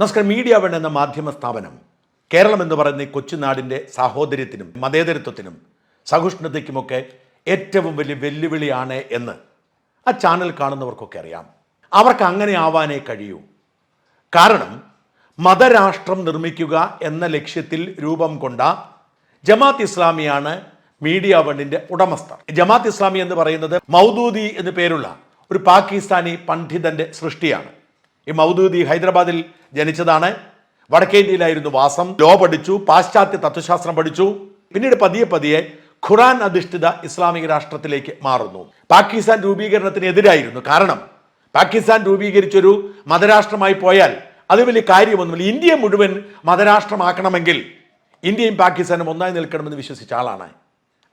നമസ്കാരം. Media one എന്ന മാധ്യമ സ്ഥാപനം. കേരളം എന്ന് പറയുന്ന ഈ കൊച്ചുനാടിന്റെ സാഹോദര്യത്തിനും മതേതരത്വത്തിനും സഹിഷ്ണുതയ്ക്കുമൊക്കെ ഏറ്റവും വലിയ വെല്ലുവിളിയാണ് എന്ന് ആ ചാനൽ കാണുന്നവർക്കൊക്കെ അറിയാം. അവർക്ക് അങ്ങനെ ആവാനേ കഴിയൂ. കാരണം മതരാഷ്ട്രം നിർമ്മിക്കുക എന്ന ലക്ഷ്യത്തിൽ രൂപം കൊണ്ട ജമാത്ത് ഇസ്ലാമിയാണ് മീഡിയ വണ്ണിന്റെ ഉടമസ്ഥർ ജമാത്ത് ഇസ്ലാമി എന്ന് പറയുന്നത് മൗദൂദി എന്ന് പേരുള്ള ഒരു പാകിസ്ഥാനി പണ്ഡിതന്റെ സൃഷ്ടിയാണ്. ഈ മൗദൂദി ഹൈദരാബാദിൽ ജനിച്ചതാണ്. വടക്കേ ഇന്ത്യയിലായിരുന്നു വാസം. ലോ പഠിച്ചു പാശ്ചാത്യ തത്വശാസ്ത്രം പഠിച്ചു. പിന്നീട് പതിയെ പതിയെ ഖുറാൻ അധിഷ്ഠിത ഇസ്ലാമിക രാഷ്ട്രത്തിലേക്ക് മാറുന്നു. പാകിസ്ഥാൻ രൂപീകരണത്തിന് രൂപീകരണത്തിനെതിരായിരുന്നു. കാരണം പാകിസ്ഥാൻ രൂപീകരിച്ചൊരു മതരാഷ്ട്രമായി പോയാൽ അത് വലിയ കാര്യമൊന്നുമില്ല. ഇന്ത്യ മുഴുവൻ മതരാഷ്ട്രമാക്കണമെങ്കിൽ ഇന്ത്യയും പാകിസ്ഥാനും ഒന്നായി നിൽക്കണമെന്ന് വിശ്വസിച്ച ആളാണ്.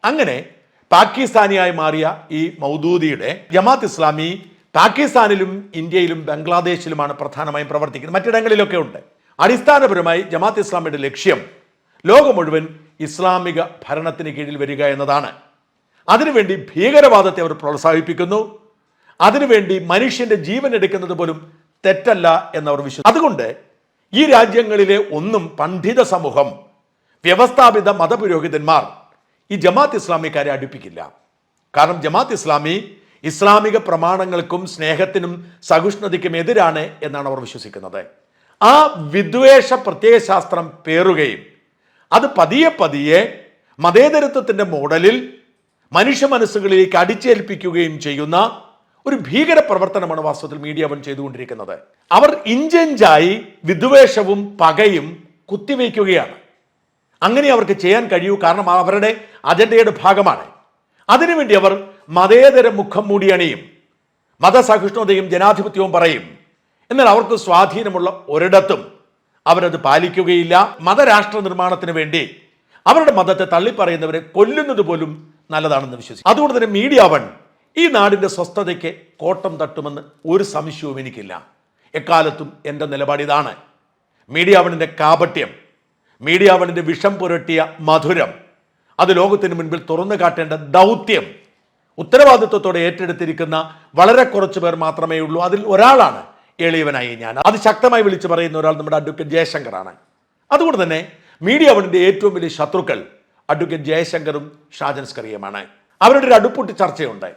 അങ്ങനെ പാകിസ്ഥാനിയായി മാറിയ ഈ മൗദൂദിയുടെ ജമാത്ത് ഇസ്ലാമി പാകിസ്ഥാനിലും ഇന്ത്യയിലും ബംഗ്ലാദേശിലുമാണ് പ്രധാനമായും പ്രവർത്തിക്കുന്നത്. മറ്റിടങ്ങളിലൊക്കെ ഉണ്ട്. അടിസ്ഥാനപരമായി ജമാത്ത് ഇസ്ലാമിയുടെ ലക്ഷ്യം ലോകം മുഴുവൻ ഇസ്ലാമിക ഭരണത്തിന് കീഴിൽ വരിക എന്നതാണ്. അതിനുവേണ്ടി ഭീകരവാദത്തെ അവർ പ്രോത്സാഹിപ്പിക്കുന്നു. അതിനുവേണ്ടി മനുഷ്യന്റെ ജീവൻ എടുക്കുന്നത് പോലും തെറ്റല്ല എന്നവർ വിശ്വസിച്ചു അതുകൊണ്ട് ഈ രാജ്യങ്ങളിലെ ഒന്നും പണ്ഡിത സമൂഹം വ്യവസ്ഥാപിത മതപുരോഹിതന്മാർ ഈ ജമാത്ത് ഇസ്ലാമിക്കാരെ അടുപ്പിക്കില്ല. കാരണം ജമാത്ത് ഇസ്ലാമി ഇസ്ലാമിക പ്രമാണങ്ങൾക്കും സ്നേഹത്തിനും സഹിഷ്ണുതയ്ക്കും എതിരാണ് എന്നാണ് അവർ വിശ്വസിക്കുന്നത്. ആ വിദ്വേഷ പ്രത്യയശാസ്ത്രം പേറുകയും അത് പതിയെ പതിയെ മതേതരത്വത്തിന്റെ മോഡലിൽ മനുഷ്യ മനസ്സുകളിലേക്ക് അടിച്ചേൽപ്പിക്കുകയും ചെയ്യുന്ന ഒരു ഭീകര പ്രവർത്തനമാണ് വാസ്തവത്തിൽ മീഡിയ വൺ ചെയ്തുകൊണ്ടിരിക്കുന്നത്. അവർ ഇഞ്ചിഞ്ചായി വിദ്വേഷവും പകയും കുത്തിവയ്ക്കുകയാണ്. അങ്ങനെ അവർക്ക് ചെയ്യാൻ കഴിയൂ കാരണം അവരുടെ അജണ്ടയുടെ ഭാഗമാണ്. അതിനുവേണ്ടി അവർ മതേതര മുഖം മൂടിയണിയും മതസഹിഷ്ണുതയും ജനാധിപത്യവും പറയും. എന്നാൽ അവർക്ക് സ്വാധീനമുള്ള ഒരിടത്തും അവരത് പാലിക്കുകയില്ല. മതരാഷ്ട്ര നിർമ്മാണത്തിന് വേണ്ടി അവരുടെ മതത്തെ തള്ളിപ്പറയുന്നവരെ കൊല്ലുന്നത് പോലും നല്ലതാണെന്ന് വിശ്വസിക്കും അതുകൊണ്ട് തന്നെ മീഡിയ വൺ ഈ നാടിന്റെ സ്വസ്ഥതയ്ക്ക് കോട്ടം തട്ടുമെന്ന് ഒരു സംശയവും എനിക്കില്ല. എക്കാലത്തും എന്റെ നിലപാട് ഇതാണ്. മീഡിയ വണിന്റെ കാപട്യം മീഡിയ വണിന്റെ വിഷം പുരട്ടിയ മധുരം അത് ലോകത്തിന് മുൻപിൽ തുറന്നു കാട്ടേണ്ട ദൗത്യം ഉത്തരവാദിത്വത്തോടെ ഏറ്റെടുത്തിരിക്കുന്ന വളരെ കുറച്ച് പേർ മാത്രമേ ഉള്ളൂ. അതിൽ ഒരാളാണ് എളിയവനായി ഞാൻ. അത് ശക്തമായി വിളിച്ചു പറയുന്ന ഒരാൾ നമ്മുടെ അഡ്വക്കേറ്റ് ജയശങ്കറാണ്. അതുകൊണ്ട് തന്നെ മീഡിയ അവനിന്റെ ഏറ്റവും വലിയ ശത്രുക്കൾ അഡ്വക്കേറ്റ് ജയശങ്കറും ഷാജൻ സ്കറിയുമാണ്. അവരുടെ ഒരു അടുപ്പൊട്ടി ചർച്ചയുണ്ട്.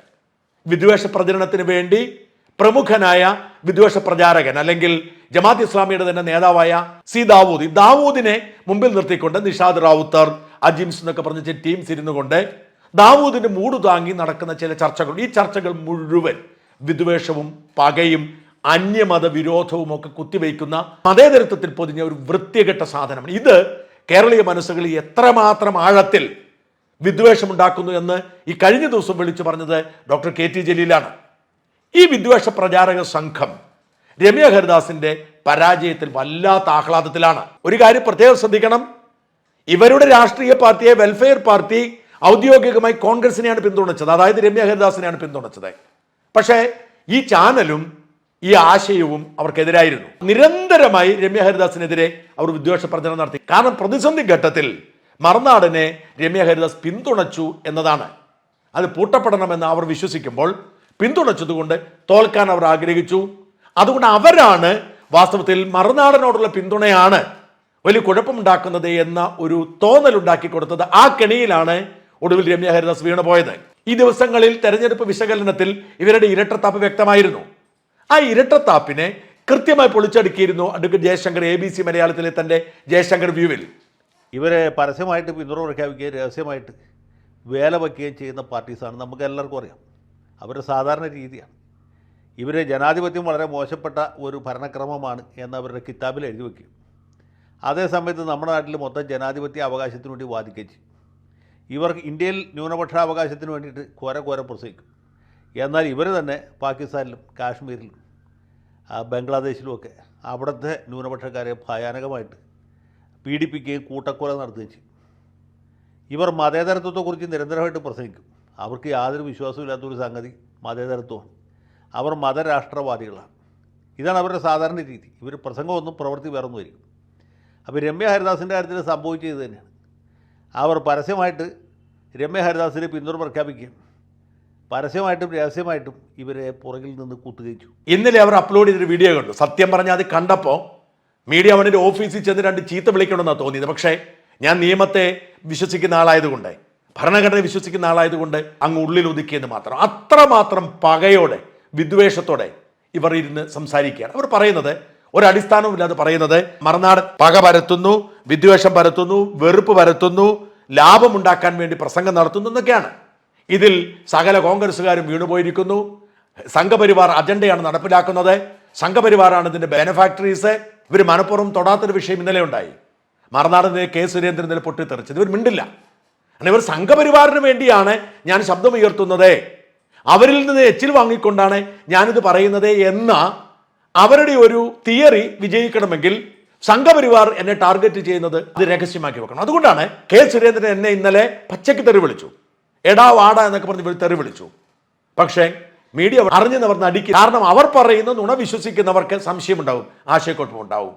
വിദ്വേഷ പ്രചരണത്തിന് വേണ്ടി പ്രമുഖനായ വിദ്വേഷ പ്രചാരകൻ അല്ലെങ്കിൽ ജമാത്ത് ഇസ്ലാമിയുടെ തന്നെ നേതാവായ സി ദാവൂദ്. ദാവൂദിനെ മുമ്പിൽ നിർത്തിക്കൊണ്ട് നിഷാദ് റാവുത്തർ അജിംസ് എന്നൊക്കെ പറഞ്ഞ ടീംസ് ഇരുന്നു കൊണ്ട് ദാവൂദിന്റെ മൂട് താങ്ങി നടക്കുന്ന ചില ചർച്ചകൾ ഈ ചർച്ചകൾ മുഴുവൻ വിദ്വേഷവും പകയും അന്യമത വിരോധവും ഒക്കെ കുത്തിവയ്ക്കുന്ന മതേതരത്വത്തിൽ പൊതിഞ്ഞ ഒരു വൃത്തികെട്ട സാധനമാണ്. ഇത് കേരളീയ മനസ്സുകളിൽ എത്രമാത്രം ആഴത്തിൽ വിദ്വേഷമുണ്ടാക്കുന്നു എന്ന് ഈ കഴിഞ്ഞ ദിവസം വിളിച്ചു പറഞ്ഞത് ഡോക്ടർ കെ ടി ജലീലാണ്. ഈ വിദ്വേഷ പ്രചാരക സംഘം രമ്യ ഹരിദാസിന്റെ പരാജയത്തിൽ വല്ലാത്ത ആഹ്ലാദത്തിലാണ്. ഒരു കാര്യം പ്രത്യേകം ശ്രദ്ധിക്കണം. ഇവരുടെ രാഷ്ട്രീയ പാർട്ടിയെ വെൽഫെയർ പാർട്ടി ഔദ്യോഗികമായി കോൺഗ്രസിനെയാണ് പിന്തുണച്ചത്. അതായത് രമ്യ ഹരിദാസിനെയാണ് പിന്തുണച്ചത്. പക്ഷേ ഈ ചാനലും ഈ ആശയവും അവർക്കെതിരായിരുന്നു. നിരന്തരമായി രമ്യ ഹരിദാസിനെതിരെ അവർ വിദ്വേഷ പ്രചരണം നടത്തി. കാരണം പ്രതിസന്ധി ഘട്ടത്തിൽ മറുനാടിനെ രമ്യ ഹരിദാസ് പിന്തുണച്ചു എന്നതാണ്. അത് പൂട്ടപ്പെടണമെന്ന് അവർ വിശ്വസിക്കുമ്പോൾ പിന്തുണച്ചതുകൊണ്ട് തോൽക്കാൻ അവർ ആഗ്രഹിച്ചു. അതുകൊണ്ട് അവരാണ് വാസ്തവത്തിൽ മറുനാടനോടുള്ള പിന്തുണയാണ് വലിയ കുഴപ്പമുണ്ടാക്കുന്നത് എന്ന ഒരു തോന്നൽ ഉണ്ടാക്കി കൊടുത്തത്. ആ കെണിയിലാണ് ഒടുവിൽ രമ്യ ഹരിദാസ് വീണു പോയത്. ഈ ദിവസങ്ങളിൽ തെരഞ്ഞെടുപ്പ് വിശകലനത്തിൽ ഇവരുടെ ഇരട്ടത്താപ്പ് വ്യക്തമായിരുന്നു. ആ ഇരട്ടത്താപ്പിനെ കൃത്യമായി പൊളിച്ചടുക്കിയിരുന്നു advocate Jayashankar A B C മലയാളത്തിലെ തന്റെ ജയശങ്കർ വ്യൂവിൽ. ഇവരെ പരസ്യമായിട്ട് പിന്തുണ പ്രഖ്യാപിക്കുകയും രഹസ്യമായിട്ട് വേല വയ്ക്കുകയും ചെയ്യുന്ന പാർട്ടീസാണ് നമുക്ക് എല്ലാവർക്കും അറിയാം. അവരുടെ സാധാരണ രീതിയാണ്. ഇവർ ജനാധിപത്യം വളരെ മോശപ്പെട്ട ഒരു ഭരണക്രമമാണ് എന്ന് അവരുടെ കിതാബിൽ എഴുതി വയ്ക്കും. അതേസമയത്ത് നമ്മുടെ നാട്ടിൽ മൊത്തം ജനാധിപത്യ അവകാശത്തിനു വേണ്ടി വാദിക്കുകയും ചെയ്യും. ഇവർ ഇന്ത്യയിൽ ന്യൂനപക്ഷാവകാശത്തിന് വേണ്ടിയിട്ട് ഘോര ഘോര പ്രസവിക്കും എന്നാൽ ഇവർ തന്നെ പാകിസ്ഥാനിലും കാശ്മീരിലും ബംഗ്ലാദേശിലുമൊക്കെ അവിടുത്തെ ന്യൂനപക്ഷക്കാരെ ഭയാനകമായിട്ട് പീഡിപ്പിക്കുകയും കൂട്ടക്കൊല നടത്തുകയും ചെയ്യും. ഇവർ മതേതരത്വത്തെക്കുറിച്ച് നിരന്തരമായിട്ട് പ്രസംഗിക്കും. അവർക്ക് യാതൊരു വിശ്വാസമില്ലാത്തൊരു സംഗതി മതേതരത്വമാണ്. അവർ മതരാഷ്ട്രവാദികളാണ്. ഇതാണ് അവരുടെ സാധാരണ രീതി. ഇവർ പ്രസംഗമൊന്നും പ്രവൃത്തി വേറൊന്നും വരും അപ്പോൾ രമ്യ ഹരിദാസിന്റെ കാര്യത്തിൽ സംഭവിച്ചത് തന്നെയാണ്. അവർ പരസ്യമായിട്ട് രമ്യ ഹരിദാസിനെ പിന്തുണ പ്രഖ്യാപിക്കുകയും പരസ്യമായിട്ടും രഹസ്യമായിട്ടും ഇവരെ പുറകിൽ നിന്ന് കൂത്തുകയിച്ചു ഇന്നലെ അവർ അപ്ലോഡ് ചെയ്തൊരു വീഡിയോ കണ്ടു. സത്യം പറഞ്ഞാൽ അത് കണ്ടപ്പോൾ മീഡിയ അവനൊരു ഓഫീസിൽ ചെന്ന് രണ്ട് ചീത്ത വിളിക്കണമെന്നാണ് തോന്നിയത്. പക്ഷേ ഞാൻ നിയമത്തെ വിശ്വസിക്കുന്ന ആളായതുകൊണ്ട് ഭരണഘടന വിശ്വസിക്കുന്ന ആളായതുകൊണ്ട് അങ്ങ് ഉള്ളിൽ ഒതുക്കിയെന്ന് മാത്രം. അത്രമാത്രം പകയോടെ വിദ്വേഷത്തോടെ ഇവർ ഇരുന്ന് സംസാരിക്കുകയാണ്. അവർ പറയുന്നത് ഒരടിസ്ഥാനവുമില്ലാതെ പറയുന്നത് മറുനാടൻ പക പരത്തുന്നു വിദ്വേഷം പരത്തുന്നു വെറുപ്പ് പരത്തുന്നു ലാഭമുണ്ടാക്കാൻ വേണ്ടി പ്രസംഗം നടത്തുന്നു എന്നൊക്കെയാണ്. ഇതിൽ സകല കോൺഗ്രസ്സുകാരും വീണുപോയിരിക്കുന്നു. സംഘപരിവാർ അജണ്ടയാണ് നടപ്പിലാക്കുന്നത്. സംഘപരിവാറാണ് ഇതിന്റെ ബെനഫാക്ടറീസ്. ഇവർ മനഃപൂർവം തൊടാത്തൊരു വിഷയം ഇന്നലെ ഉണ്ടായി. മറുനാടിനെ കെ സുരേന്ദ്രൻ ഇന്നലെ പൊട്ടിത്തെറിച്ചത്. ഇവർ മിണ്ടില്ല. അങ്ങനെ ഇവർ സംഘപരിവാറിന് വേണ്ടിയാണ് ഞാൻ ശബ്ദമുയർത്തുന്നത്. അവരിൽ നിന്ന് എച്ചിൽ വാങ്ങിക്കൊണ്ടാണ് ഞാനിത് പറയുന്നത് എന്ന അവരുടെ ഒരു തിയറി വിജയിക്കണമെങ്കിൽ സംഘപരിവാർ എന്നെ ടാർഗറ്റ് ചെയ്യുന്നത് അത് രഹസ്യമാക്കി വെക്കണം. അതുകൊണ്ടാണ് കെ സുരേന്ദ്രൻ എന്നെ ഇന്നലെ പച്ചയ്ക്ക് തെറി വിളിച്ചു. എടാ വാട എന്നൊക്കെ പറഞ്ഞ് തെറി വിളിച്ചു. പക്ഷേ മീഡിയ അറിഞ്ഞു നടിക്കും കാരണം അവർ പറയുന്ന നുണ വിശ്വസിക്കുന്നവർക്ക് സംശയമുണ്ടാവും ആശയക്കുഴപ്പം ഉണ്ടാവും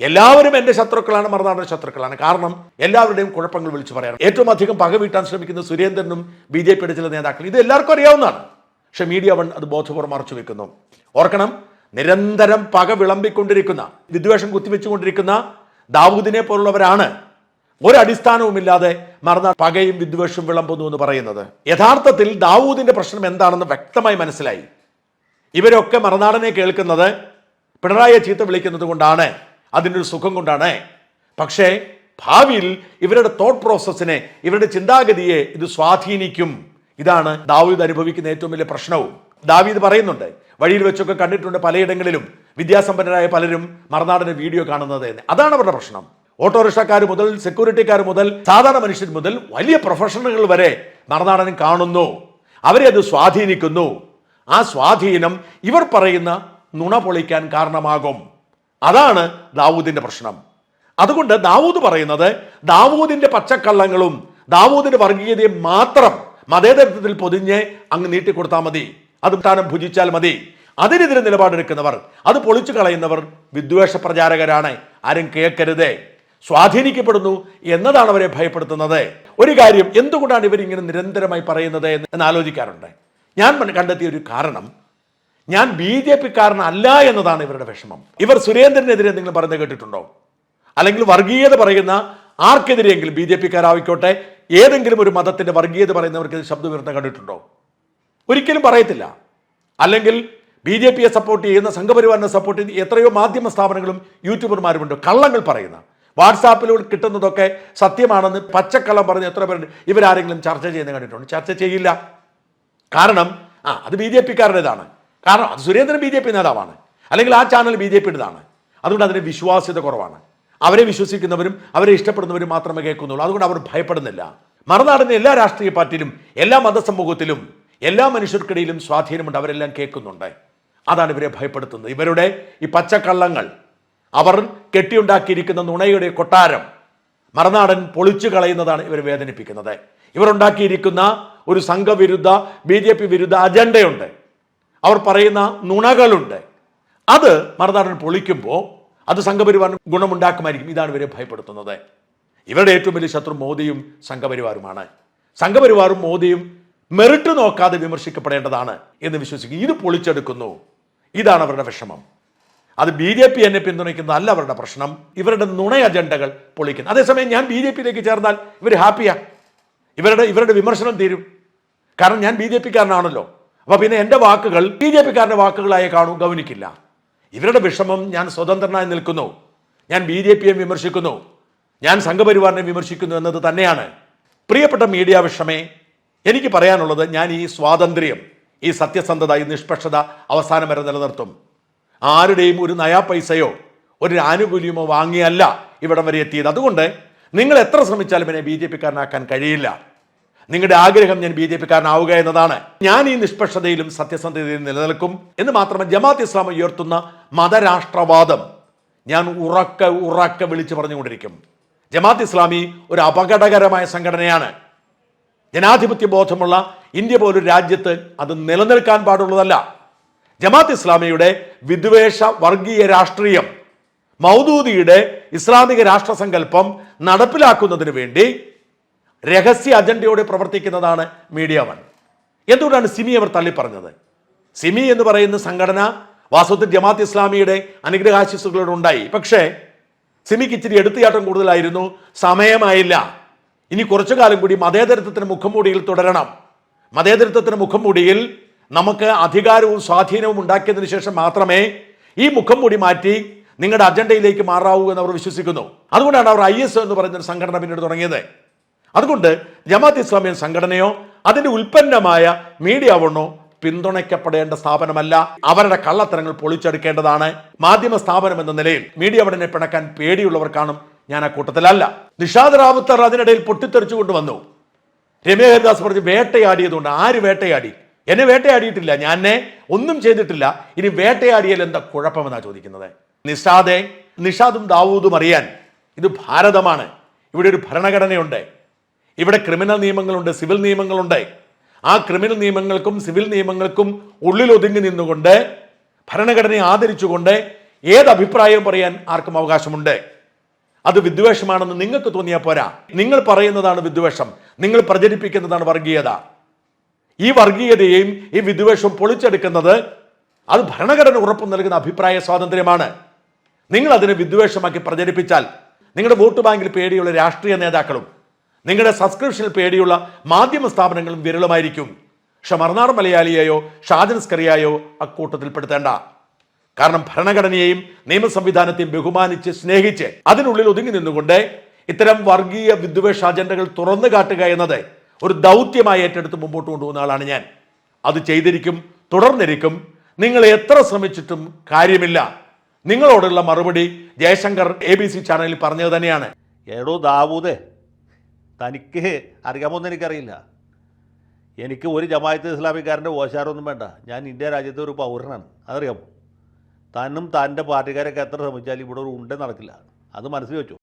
എല്ലാവരും എന്റെ ശത്രുക്കളാണ് മറുനാടൻ ശത്രുക്കളാണ്. കാരണം എല്ലാവരുടെയും കുഴപ്പങ്ങൾ വിളിച്ചു പറയാം ഏറ്റവും അധികം പക വീട്ടാൻ ശ്രമിക്കുന്ന സുരേന്ദ്രനും ബി ജെ പിയുടെ ചില നേതാക്കൾ ഇത് എല്ലാവർക്കും അറിയാവുന്നതാണ്. പക്ഷെ മീഡിയ വൺ അത് ബോധപൂർവം മറച്ചു വെക്കുന്നു. ഓർക്കണം നിരന്തരം പക വിളമ്പിക്കൊണ്ടിരിക്കുന്ന വിദ്വേഷം കുത്തിവെച്ചുകൊണ്ടിരിക്കുന്ന ദാവൂദിനെ പോലുള്ളവരാണ്. ഒരടിസ്ഥാനവുമില്ലാതെ മറന്ന പകയും വിദ്വേഷവും വിളമ്പുന്നു എന്ന് പറയുന്നത്. യഥാർത്ഥത്തിൽ ദാവൂദിന്റെ പ്രശ്നം എന്താണെന്ന് വ്യക്തമായി മനസ്സിലായി. ഇവരൊക്കെ മറുനാടനെ കേൾക്കുന്നത് പിണറായിയെ ചീത്ത വിളിക്കുന്നത് കൊണ്ടാണ് അതിന്റെ ഒരു സുഖം കൊണ്ടാണ്. പക്ഷേ ഭാവിയിൽ ഇവരുടെ തോട്ട് പ്രോസസ്സിനെ ഇവരുടെ ചിന്താഗതിയെ ഇത് സ്വാധീനിക്കും. ഇതാണ് ദാവൂദ് അനുഭവിക്കുന്ന ഏറ്റവും വലിയ പ്രശ്നവും. ദാവീദ് പറയുന്നുണ്ട് വഴിയിൽ വെച്ചൊക്കെ കണ്ടിട്ടുണ്ട് പലയിടങ്ങളിലും. വിദ്യാസമ്പന്നരായ പലരും മറുനാടിന്റെ വീഡിയോ കാണുന്നത് എന്ന്. അതാണ് അവരുടെ പ്രശ്നം. ഓട്ടോറിക്ഷക്കാർ മുതൽ സെക്യൂരിറ്റിക്കാർ മുതൽ സാധാരണ മനുഷ്യർ മുതൽ വലിയ പ്രൊഫഷണലുകൾ വരെ മറുനാടൻ കാണുന്നു. അവരെ അത് സ്വാധീനിക്കുന്നു. ആ സ്വാധീനം ഇവർ പറയുന്ന നുണ പൊളിക്കാൻ കാരണമാകും. അതാണ് ദാവൂദിന്റെ പ്രശ്നം. അതുകൊണ്ട് ദാവൂദ് പറയുന്നത് ദാവൂദിന്റെ പച്ചക്കള്ളങ്ങളും ദാവൂദിന്റെ വർഗീയതയും മാത്രം മതേതരത്വത്തിൽ പൊതിഞ്ഞ് അങ്ങ് നീട്ടിക്കൊടുത്താൽ മതി. അത് സ്ഥാനം ഭുജിച്ചാൽ മതി. അതിനെതിരെ നിലപാടെടുക്കുന്നവർ അത് പൊളിച്ചു കളയുന്നവർ വിദ്വേഷ പ്രചാരകരാണ്. ആരും കേൾക്കരുത്. സ്വാധീനിക്കപ്പെടുന്നു എന്നതാണ് അവരെ ഭയപ്പെടുത്തുന്നത്. ഒരു കാര്യം എന്തുകൊണ്ടാണ് ഇവരിങ്ങനെ നിരന്തരമായി പറയുന്നത് എന്ന് എന്ന് ആലോചിക്കാറുണ്ട്. ഞാൻ കണ്ടെത്തിയ ഒരു കാരണം ഞാൻ ബി ജെ പിക്കാരനല്ല എന്നതാണ് ഇവരുടെ വിഷമം. ഇവർ സുരേന്ദ്രനെതിരെ എന്തെങ്കിലും പറയുന്നത് കേട്ടിട്ടുണ്ടോ? അല്ലെങ്കിൽ വർഗീയത പറയുന്ന ആർക്കെതിരെയെങ്കിലും ബി ജെ പിക്കാരായിക്കോട്ടെ ഏതെങ്കിലും ഒരു മതത്തിന്റെ വർഗീയത പറയുന്നവർക്ക് ശബ്ദം ഉയർത്താൻ കണ്ടിട്ടുണ്ടോ? ഒരിക്കലും പറയത്തില്ല. അല്ലെങ്കിൽ ബി ജെ പിയെ സപ്പോർട്ട് ചെയ്യുന്ന സംഘപരിവാറിനെ സപ്പോർട്ട് ചെയ്യുന്ന എത്രയോ മാധ്യമ സ്ഥാപനങ്ങളും യൂട്യൂബർമാരുമുണ്ട് കള്ളങ്ങൾ പറയുന്ന. വാട്സാപ്പിലൂടെ കിട്ടുന്നതൊക്കെ സത്യമാണെന്ന് പച്ചക്കള്ളം പറഞ്ഞ് എത്ര പേരുണ്ട് ഇവരാരെങ്കിലും ചർച്ച ചെയ്യുന്ന കണ്ടിട്ടുണ്ട്. ചർച്ച ചെയ്യില്ല. കാരണം ആ അത് ബി ജെ പിക്കാരുടേതാണ്. കാരണം അത് സുരേന്ദ്രൻ ബി ജെ പി നേതാവാണ്. അല്ലെങ്കിൽ ആ ചാനൽ ബി ജെ പിയുടേതാണ്. അതുകൊണ്ട് അതിന് വിശ്വാസ്യത കുറവാണ്. അവരെ വിശ്വസിക്കുന്നവരും അവരെ ഇഷ്ടപ്പെടുന്നവരും മാത്രമേ കേൾക്കുന്നുള്ളൂ. അതുകൊണ്ട് അവർ ഭയപ്പെടുന്നില്ല. മറുനാടിന് എല്ലാ രാഷ്ട്രീയ പാർട്ടിയിലും എല്ലാ മതസമൂഹത്തിലും എല്ലാ മനുഷ്യർക്കിടയിലും സ്വാധീനമുണ്ട്. അവരെല്ലാം കേൾക്കുന്നുണ്ട്. അതാണ് ഇവരെ ഭയപ്പെടുത്തുന്നത്. ഇവരുടെ ഈ പച്ചക്കള്ളങ്ങൾ അവർ കെട്ടിയുണ്ടാക്കിയിരിക്കുന്ന നുണയുടെ കൊട്ടാരം മറുനാടൻ പൊളിച്ചു കളയുന്നതാണ് ഇവർ വേദനിപ്പിക്കുന്നത്. ഇവരുണ്ടാക്കിയിരിക്കുന്ന ഒരു സംഘവിരുദ്ധ ബി ജെ പി വിരുദ്ധ അജണ്ടയുണ്ട്. അവർ പറയുന്ന നുണകളുണ്ട്. അത് മറുനാടൻ പൊളിക്കുമ്പോൾ അത് സംഘപരിവാറിന് ഗുണമുണ്ടാക്കുമായിരിക്കും. ഇതാണ് ഇവരെ ഭയപ്പെടുത്തുന്നത്. ഇവരുടെ ഏറ്റവും വലിയ ശത്രു മോദിയും സംഘപരിവാറുമാണ്. സംഘപരിവാറും മോദിയും മെറിറ്റ് നോക്കാതെ വിമർശിക്കപ്പെടേണ്ടതാണ് എന്ന് വിശ്വസിക്കുന്നു ഇത് പൊളിച്ചെടുക്കുന്നു. ഇതാണ് അവരുടെ വിഷമം. അത് ബി ജെ പി എന്നെ പിന്തുണയ്ക്കുന്നതല്ല അവരുടെ പ്രശ്നം. ഇവരുടെ നുണ അജണ്ടകൾ പൊളിക്കുന്നു. അതേസമയം ഞാൻ ബി ജെ പിയിലേക്ക് ചേർന്നാൽ ഇവർ ഹാപ്പിയാ. ഇവരുടെ ഇവരുടെ വിമർശനം തീരും. കാരണം ഞാൻ ബി ജെ പിക്കാരനാണല്ലോ. അപ്പൊ പിന്നെ എന്റെ വാക്കുകൾ ബി ജെ പിക്കാരന്റെ വാക്കുകളായി കാണും ഗൗനിക്കില്ല. ഇവരുടെ വിഷമം ഞാൻ സ്വതന്ത്രനായി നിൽക്കുന്നു. ഞാൻ ബി ജെ പിയെ വിമർശിക്കുന്നു. ഞാൻ സംഘപരിവാറിനെ വിമർശിക്കുന്നു എന്നത് തന്നെയാണ്. പ്രിയപ്പെട്ട മീഡിയ വിഷമേ എനിക്ക് പറയാനുള്ളത് ഞാൻ ഈ സ്വാതന്ത്ര്യം ഈ സത്യസന്ധത ഈ നിഷ്പക്ഷത അവസാനം വരെ നിലനിർത്തും. ആരുടെയും ഒരു നയാ പൈസയോ ഒരു ആനുകൂല്യമോ വാങ്ങിയല്ല ഇവിടം വരെ എത്തിയത്. അതുകൊണ്ട് നിങ്ങൾ എത്ര ശ്രമിച്ചാലും എന്നെ ബി ജെ പിക്കാരനാക്കാൻ കഴിയില്ല. നിങ്ങളുടെ ആഗ്രഹം ഞാൻ ബി ജെ പിക്കാരനാവുക എന്നതാണ്. ഞാൻ ഈ നിഷ്പക്ഷതയിലും സത്യസന്ധതയിലും നിലനിൽക്കും. എന്ന് മാത്രമല്ല ജമാഅത്ത് ഇസ്ലാം ഉയർത്തുന്ന മതരാഷ്ട്രവാദം ഞാൻ ഉറക്ക ഉറക്ക വിളിച്ചു പറഞ്ഞുകൊണ്ടിരിക്കും. ജമാഅത്ത് ഇസ്ലാമി ഒരു അപകടകരമായ സംഘടനയാണ്. ജനാധിപത്യ ബോധമുള്ള ഇന്ത്യ പോലൊരു രാജ്യത്ത് അത് നിലനിൽക്കാൻ പാടുള്ളതല്ല. ജമാത്ത് ഇസ്ലാമിയുടെ വിദ്വേഷ വർഗീയ രാഷ്ട്രീയം മൗദൂദിയുടെ ഇസ്ലാമിക രാഷ്ട്രസങ്കല്പം നടപ്പിലാക്കുന്നതിന് വേണ്ടി രഹസ്യ അജണ്ടയോടെ പ്രവർത്തിക്കുന്നതാണ് മീഡിയ വൺ. എന്തുകൊണ്ടാണ് സിമി അവർ തള്ളിപ്പറഞ്ഞത്? സിമി എന്ന് പറയുന്ന സംഘടന വാസ്തവത്തിൽ ജമാത്ത് ഇസ്ലാമിയുടെ അനുഗ്രഹാശിസുകളോട് ഉണ്ടായി. പക്ഷേ സിമിക്ക് ഇച്ചിരി എടുത്തുചാട്ടം കൂടുതലായിരുന്നു. സമയമായില്ല. ഇനി കുറച്ചു കാലം കൂടി മതേതരത്വത്തിന് മുഖംമൂടിയിൽ തുടരണം. മതേതരത്വത്തിന് മുഖംമൂടിയിൽ നമുക്ക് അധികാരവും സ്വാധീനവും ഉണ്ടാക്കിയതിനു ശേഷം മാത്രമേ ഈ മുഖംമൂടി മാറ്റി നിങ്ങളുടെ അജണ്ടയിലേക്ക് മാറാവൂ എന്ന് അവർ വിശ്വസിക്കുന്നു. അതുകൊണ്ടാണ് അവർ ഐ എസ് എന്ന് പറയുന്ന സംഘടന പിന്നീട് തുടങ്ങിയത്. അതുകൊണ്ട് ജമാഅത്ത് ഇസ്ലാമിയൻ സംഘടനയോ അതിന്റെ ഉൽപ്പന്നമായ മീഡിയ വണ്ണോ പിന്തുണയ്ക്കപ്പെടേണ്ട സ്ഥാപനമല്ല. അവരുടെ കള്ളത്തരങ്ങൾ പൊളിച്ചെടുക്കേണ്ടതാണ്. മാധ്യമ സ്ഥാപനം എന്ന നിലയിൽ മീഡിയ വണ്ണിനെ പിണക്കാൻ പേടിയുള്ളവർ കാണും. ഞാൻ ആ കൂട്ടത്തിലല്ല. നിഷാദ് റാവുത്തർ അതിനിടയിൽ പൊട്ടിത്തെറിച്ചു കൊണ്ടുവന്നു രമ്യ ഹരിദാസ് പറഞ്ഞ് വേട്ടയാടിയതുകൊണ്ട് ആര് വേട്ടയാടി? എന്നെ വേട്ടയാടിയിട്ടില്ല. ഞാൻ ഒന്നും ചെയ്തിട്ടില്ല. ഇനി വേട്ടയാടിയാൽ എന്താ കുഴപ്പമെന്നാ ചോദിക്കുന്നത്? നിഷാദെ നിഷാദും ദാവൂദും അറിയാൻ ഇത് ഭാരതമാണ്. ഇവിടെ ഒരു ഭരണഘടനയുണ്ട്. ഇവിടെ ക്രിമിനൽ നിയമങ്ങളുണ്ട് സിവിൽ നിയമങ്ങളുണ്ട്. ആ ക്രിമിനൽ നിയമങ്ങൾക്കും സിവിൽ നിയമങ്ങൾക്കും ഉള്ളിൽ ഒതുങ്ങി നിന്നുകൊണ്ട് ഭരണഘടനയെ ആദരിച്ചുകൊണ്ട് ഏത് അഭിപ്രായവും പറയാൻ ആർക്കും അവകാശമുണ്ട്? അത് വിദ്വേഷമാണെന്ന് നിങ്ങൾക്ക് തോന്നിയാൽ പോരാ. നിങ്ങൾ പറയുന്നതാണ് വിദ്വേഷം. നിങ്ങൾ പ്രചരിപ്പിക്കുന്നതാണ് വർഗീയത. ഈ വർഗീയതയെയും ഈ വിദ്വേഷവും പൊളിച്ചെടുക്കുന്നത് അത് ഭരണഘടന ഉറപ്പു നൽകുന്ന അഭിപ്രായ സ്വാതന്ത്ര്യമാണ്. നിങ്ങൾ അതിനെ വിദ്വേഷമാക്കി പ്രചരിപ്പിച്ചാൽ നിങ്ങളുടെ വോട്ട് ബാങ്കിൽ പേടിയുള്ള രാഷ്ട്രീയ നേതാക്കളും നിങ്ങളുടെ സബ്സ്ക്രിപ്ഷനിൽ പേടിയുള്ള മാധ്യമ സ്ഥാപനങ്ങളും വിരളമായിരിക്കും. പക്ഷെ മറുനാട് മലയാളിയെയോ ഷാജൻ സ്കറിയായോ അക്കൂട്ടത്തിൽപ്പെടുത്തേണ്ട കാരണം ഭരണഘടനയെയും നിയമസംവിധാനത്തെയും ബഹുമാനിച്ച് സ്നേഹിച്ച് അതിനുള്ളിൽ ഒതുങ്ങി നിന്നുകൊണ്ട് ഇത്തരം വർഗീയ വിദ്വേഷ അജണ്ടകൾ തുറന്നു കാട്ടുക എന്നത് ഒരു ദൗത്യമായി ഏറ്റെടുത്ത് മുമ്പോട്ട് കൊണ്ടുപോകുന്ന ആളാണ് ഞാൻ. അത് ചെയ്തിരിക്കും തുടർന്നിരിക്കും. നിങ്ങൾ എത്ര ശ്രമിച്ചിട്ടും കാര്യമില്ല. നിങ്ങളോടുള്ള മറുപടി ജയശങ്കർ എ ബി സി ചാനലിൽ പറഞ്ഞത് തന്നെയാണ്. എടോ ദാവൂദേ തനിക്ക് അറിയാമോന്ന് എനിക്കറിയില്ല. എനിക്ക് ഒരു ജമായത്ത് ഇസ്ലാമിക്കാരന്റെ ഓശാരമൊന്നും വേണ്ട. ഞാൻ ഇന്ത്യ രാജ്യത്തെ ഒരു പൗരനാണ്. അതറിയാമോ? താനും താന്റെ പാർട്ടിക്കാരൊക്കെ എത്ര ശ്രമിച്ചാലും ഇവിടെ ഒരു ഉണ്ടേ നടക്കില്ല. അത് മനസ്സിൽ വെച്ചു.